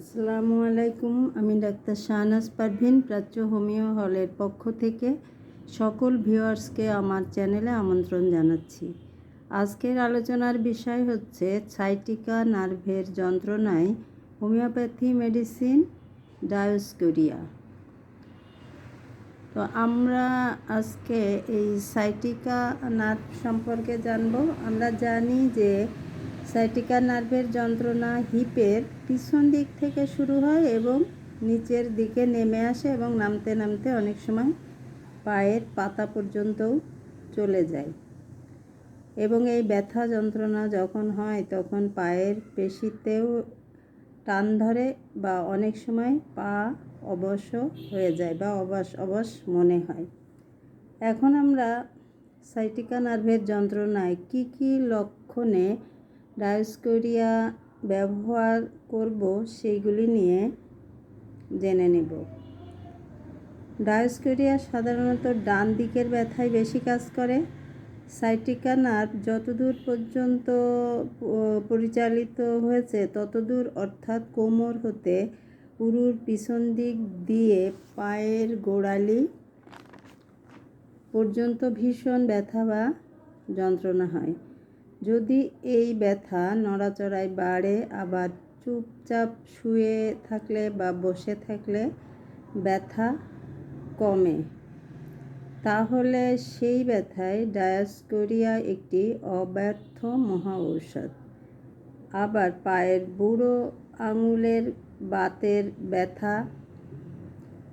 আসসালামু আলাইকুম, আমি ডাক্তার শাহনাজ পারভিন, প্রাচ্য হোমিও হলের পক্ষ থেকে সকল ভিউয়ার্সকে আমার চ্যানেলে আমন্ত্রণ জানাচ্ছি। আজকের আলোচনার বিষয় হচ্ছে সাইটিকা নার্ভের যন্ত্রণায় হোমিওপ্যাথি মেডিসিন ডায়োস্কোরিয়া। তো আমরা আজকে এই সাইটিকা নার্ভ সম্পর্কে জানব। আমরা জানি যে সাইটিকা নার্ভের যন্ত্রণা হিপের পিছন দিক থেকে শুরু হয় এবং নিচের দিকে নেমে আসে এবং নামতে নামতে অনেক সময় পায়ের পাতা পর্যন্তও চলে যায়। এবং এই ব্যথা যন্ত্রণা যখন হয়, তখন পায়ের পেশিতেও টান ধরে বা অনেক সময় পা অবশ্য হয়ে যায় বা অবশ অবশ মনে হয়। এখন আমরা সাইটিকা নার্ভের যন্ত্রণায় কি কি লক্ষণে ডায়োস্কোরিয়া ব্যবহার করব সেইগুলি নিয়ে জেনে নেব। ডায়োস্কোরিয়া সাধারণত ডান দিকের ব্যথায় বেশি কাজ করে। সাইটিকা নার্ভ যতদূর পর্যন্ত পরিচালিত হয়েছে ততদূর অর্থাৎ কোমর হতে উরুর পিছন দিক দিয়ে পায়ের গোড়ালি পর্যন্ত ভীষণ ব্যথা বা যন্ত্রণা হয়। যদি এই ব্যথা নড়াচড়ায় বাড়ে, আবার চুপচাপ শুয়ে থাকলে বা বসে থাকলে ব্যথা কমে, তাহলে সেই ব্যথায় ডায়াসকোরিয়া একটি অব্যর্থ মহা ঔষধ আবার পায়ের বুড়ো আঙুলের বাতের ব্যথা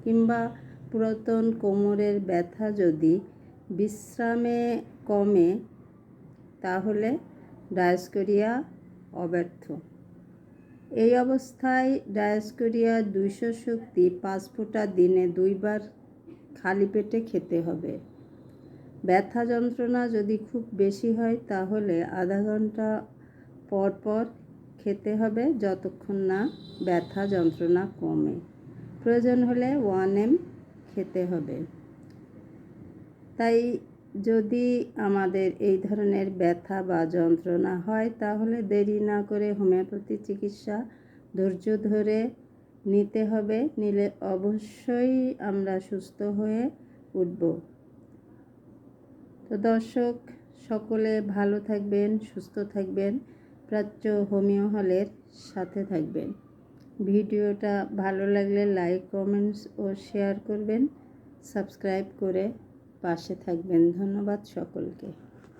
কিংবা পুরাতন কোমরের ব্যথা যদি বিশ্রামে কমে তাহলে ডায়াসকোরিয়া অব্যর্থ। এই অবস্থায় ডায়াসকোরিয়া দুইশো শক্তি পাঁচ ফোঁটা দিনে দুইবার খালি পেটে খেতে হবে। ব্যথা যন্ত্রণা যদি খুব বেশি হয়, তাহলে আধা ঘণ্টা পর পর খেতে হবে যতক্ষণ না ব্যথা যন্ত্রণা কমে। প্রয়োজন হলে ওয়ান এম খেতে হবে। তাই যদি আমাদের এই ধরনের ব্যথা বা যন্ত্রণা হয়, তাহলে দেরি না করে হোমিওপ্যাথি চিকিৎসা ধৈর্য ধরে নিতে হবে। নিলে অবশ্যই আমরা সুস্থ হয়ে উঠব। তো দর্শক, সকলে ভালো থাকবেন, সুস্থ থাকবেন। প্রাচ্য হোমিও হলের সাথে থাকবেন। ভিডিওটা ভালো লাগলে লাইক, কমেন্টস ও শেয়ার করবেন। সাবস্ক্রাইব করে পাশে থাকবেন। ধন্যবাদ সকলকে।